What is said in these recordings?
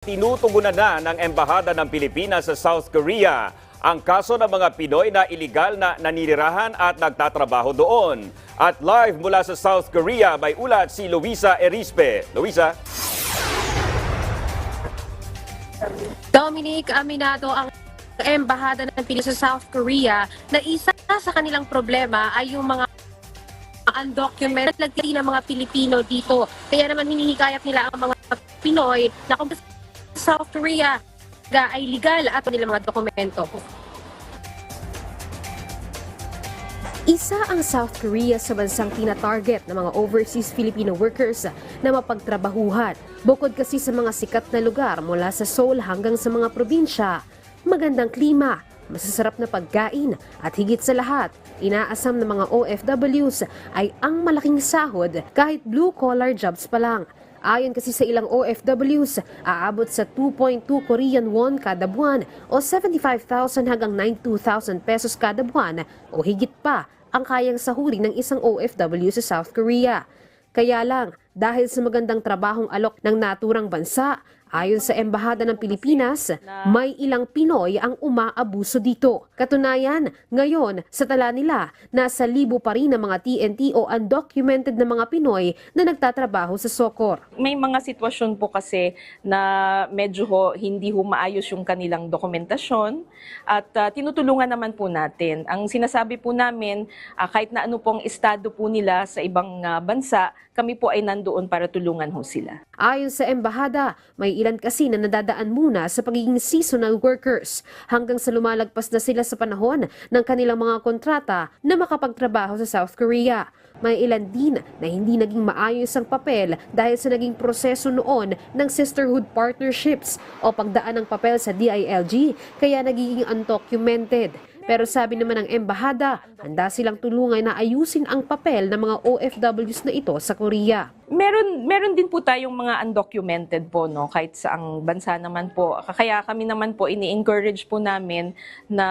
Tinutugunan na ng Embahada ng Pilipinas sa South Korea ang kaso ng mga Pinoy na iligal na naninirahan at nagtatrabaho doon. At live mula sa South Korea, may ulat si Luisa Erispe. Luisa? Dominic, aminado ang embahada ng Pilipinas sa South Korea na isa sa kanilang problema ay yung mga undocumented lagay ng mga Pilipino dito. Kaya naman hinihikayat nila ang mga Pinoy na kung South Korea ga ay legal at nilang mga dokumento. Isa ang South Korea sa bansang tina-target ng mga overseas Filipino workers na mapagtrabahuhan. Bukod kasi sa mga sikat na lugar mula sa Seoul hanggang sa mga probinsya, magandang klima, masasarap na pagkain at higit sa lahat, inaasam ng mga OFWs ay ang malaking sahod kahit blue-collar jobs pa lang. Ayon kasi sa ilang OFWs, aabot sa 2.2 Korean won kada buwan o 75,000 hanggang 92,000 pesos kada buwan o higit pa ang kayang sahurin ng isang OFW sa South Korea. Kaya lang, dahil sa magandang trabahong alok ng naturang bansa, ayon sa Embahada ng Pilipinas, may ilang Pinoy ang umaabuso dito. Katunayan, ngayon, sa tala nila, nasa libo pa rin ang mga TNT o undocumented na mga Pinoy na nagtatrabaho sa Sokor. May mga sitwasyon po kasi na medyo ho, hindi ho maayos yung kanilang dokumentasyon at ah, tinutulungan naman po natin. Ang sinasabi po namin, ah, kahit na ano pong estado po nila sa ibang ah, bansa, kami po ay nandoon para tulungan ho sila. Ayon sa embahada, may ilan kasi na nadadaan muna sa pagiging seasonal workers hanggang sa lumalagpas na sila sa panahon ng kanilang mga kontrata na makapagtrabaho sa South Korea. May ilan din na hindi naging maayos ang papel dahil sa naging proseso noon ng sisterhood partnerships o pagdaan ng papel sa DILG kaya nagiging undocumented. Pero sabi naman ng embahada, handa silang tulungan na ayusin ang papel ng mga OFWs na ito sa Korea. Meron meron din po tayong mga undocumented po no kahit sa ang bansa naman po. Kaya kami naman po ini-encourage po namin na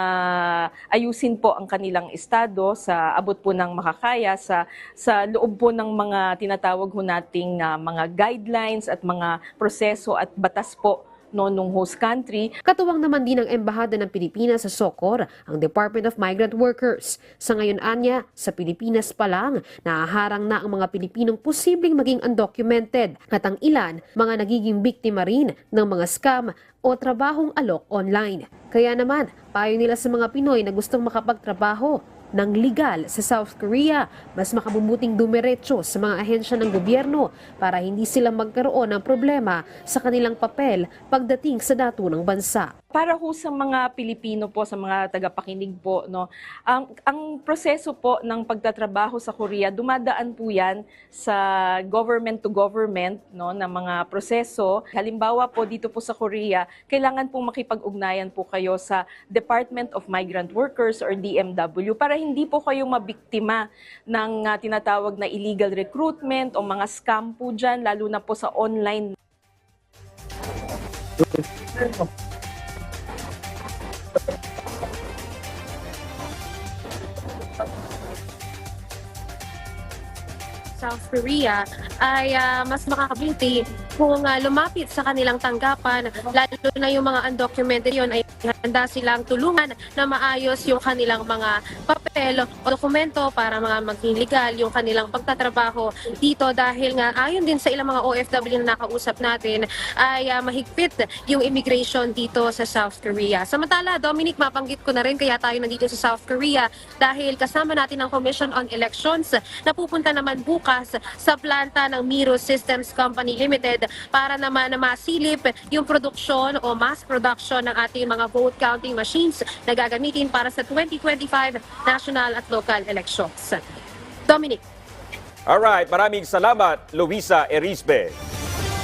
ayusin po ang kanilang estado sa abot po ng makakaya sa sa loob po ng mga tinatawag ho nating ah, mga guidelines at mga proseso at batas po no nung host country Katuwang naman din ng Embahada ng Pilipinas sa Sokor, ang Department of Migrant Workers. Sa ngayon anya, sa Pilipinas pa lang, nahaharang na ang mga Pilipinong posibleng maging undocumented at ang ilan, mga nagiging biktima rin ng mga scam o trabahong alok online. Kaya naman, payo nila sa mga Pinoy na gustong makapagtrabaho ng legal sa South Korea, mas makabubuting dumiretso sa mga ahensya ng gobyerno para hindi sila magkaroon ng problema sa kanilang papel pagdating sa naturang bansa. Para ho sa mga Pilipino po, sa mga tagapakinig po, no, ang, ang proseso po ng pagtatrabaho sa Korea, dumadaan po yan sa government to government no, na mga proseso. Halimbawa po dito po sa Korea, kailangan po makipag-ugnayan po kayo sa Department of Migrant Workers or DMW para hindi po kayo mabiktima ng ah, tinatawag na illegal recruitment o mga scam po dyan, lalo na po sa online South Korea ay ah, mas makakabuti kung ah, lumapit sa kanilang tanggapan, lalo na yung mga undocumented yun ay handa silang tulungan na maayos yung kanilang mga papel o dokumento para mga maging legal yung kanilang pagtatrabaho dito dahil nga ayon din sa ilang mga OFW na nakausap natin ay ah, mahigpit yung immigration dito sa South Korea. Samantala, Dominic, mapanggit ko na rin kaya tayo nandito sa South Korea dahil kasama natin ang Commission on Elections na pupunta naman bukas sa planta ng Miro Systems Company Limited para naman na masilip yung produksyon o mass production ng ating mga vote counting machines na gagamitin para sa 2025 national at local elections. Dominic. Alright, maraming salamat, Luisa Erispe.